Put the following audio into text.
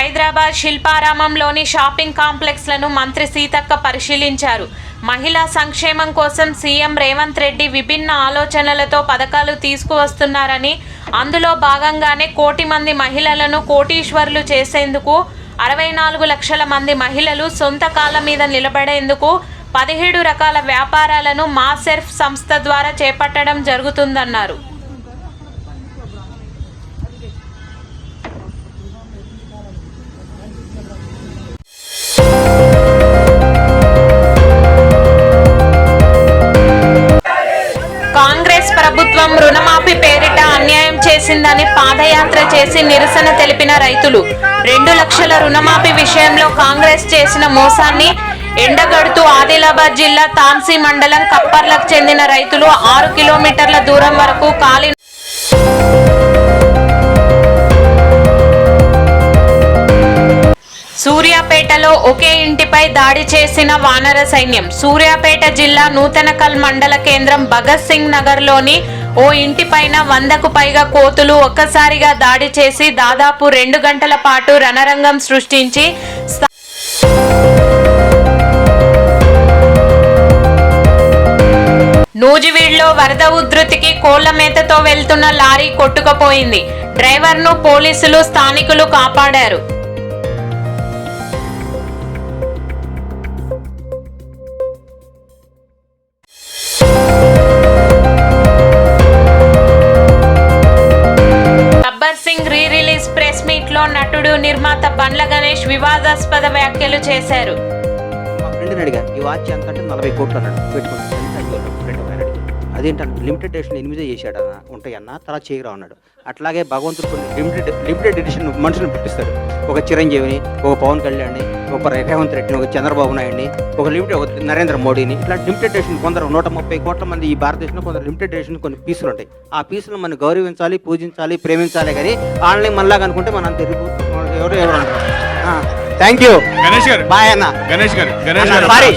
Hyderabad శిల్పారామంలోని shopping కాంప్లెక్స్లను మంత్రి సీతక్క పరిశీలించారు. మహిళా సంక్షేమం కోసం సీఎం రేవంత్ రెడ్డి విభిన్న ఆలోచనలతో పథకాలు తీసుకువస్తున్నారని అందులో భాగంగానే కోటి మంది మహిళలను కోటీశ్వరులు చేసేందుకు అరవై నాలుగు లక్షల మంది మహిళలు సొంత కాళ్ళ మీద నిలబడేందుకు పదిహేడు రకాల వ్యాపారాలను మా సెర్ఫ్ సంస్థ ద్వారా చేపట్టడం జరుగుతుందన్నారు. కాంగ్రెస్ ప్రభుత్వం రుణమాఫీ పేరిట అన్యాయం చేసిందని పాదయాత్ర చేసి నిరసన తెలిపిన రైతులు. రెండు లక్షల రుణమాఫీ విషయంలో కాంగ్రెస్ చేసిన మోసాన్ని ఎండగడుతూ ఆదిలాబాద్ జిల్లా తాంసీ మండలం కప్పర్లకు చెందిన రైతులు ఆరు కిలోమీటర్ల దూరం వరకు కాలి సూర్యాపేటలో ఒకే ఇంటిపై దాడి చేసిన వానర సైన్యం. సూర్యాపేట జిల్లా నూతనకల్ మండల కేంద్రం భగత్ సింగ్ నగర్లోని ఓ ఇంటిపైన వందకు పైగా కోతులు ఒక్కసారిగా దాడి చేసి దాదాపు రెండు గంటల పాటు రణరంగం సృష్టించి నూజివీడ్లో వరద ఉధృతికి కోళ్ళ మేతతో వెళ్తున్న లారీ కొట్టుకుపోయింది. డ్రైవర్ను పోలీసులు స్థానికులు కాపాడారు. ప్రెస్ నటుడు నిర్మాత బండ్ల గణేష్ వివాదాస్పద వ్యాఖ్యలు చేశారు. మా ఫ్రెండ్ని అడిగా ఈ వాచ్ ఎంత అంటే నలభై కోట్లు అన్నాడు. పెట్టుకోండి ఎంత లిమిటెడ్ ఎడిషన్ ఎనిమిదే చేశాడన్న ఉంటాయన్నా తర్వాత చేయరా అన్నాడు. అట్లాగే భగవంతుడు కొన్ని లిమిటెడ్ లిమిటెడ్ ఎడిషన్ మనుషులను పుట్టిస్తాడు. ఒక చిరంజీవిని ఒక పవన్ కళ్యాణ్ని ఒక రేవంత్ రెడ్డిని ఒక చంద్రబాబు నాయుడిని ఒక లిమిటెడ్ ఒక నరేంద్ర మోడీని ఇట్లా లిమిటెడ్ ఎడిషన్ కొందరు నూట ముప్పై కోట్ల మంది ఈ భారతదేశంలో కొందరు లిమిటెడ్ ఎడిషన్ కొన్ని పీసులు ఉంటాయి. ఆ పీసులు మనం గౌరవించాలి పూజించాలి ప్రేమించాలి కానీ ఆన్లైన్ మనలాగా అనుకుంటే మనం ఎరుగు ఎవరు ఎవరు అంటారు థ్యాంక్ యూ గణేష్ గారు. బాయ్ అన్న. గణేష్ గారు. గణేష్ గారు. సారీ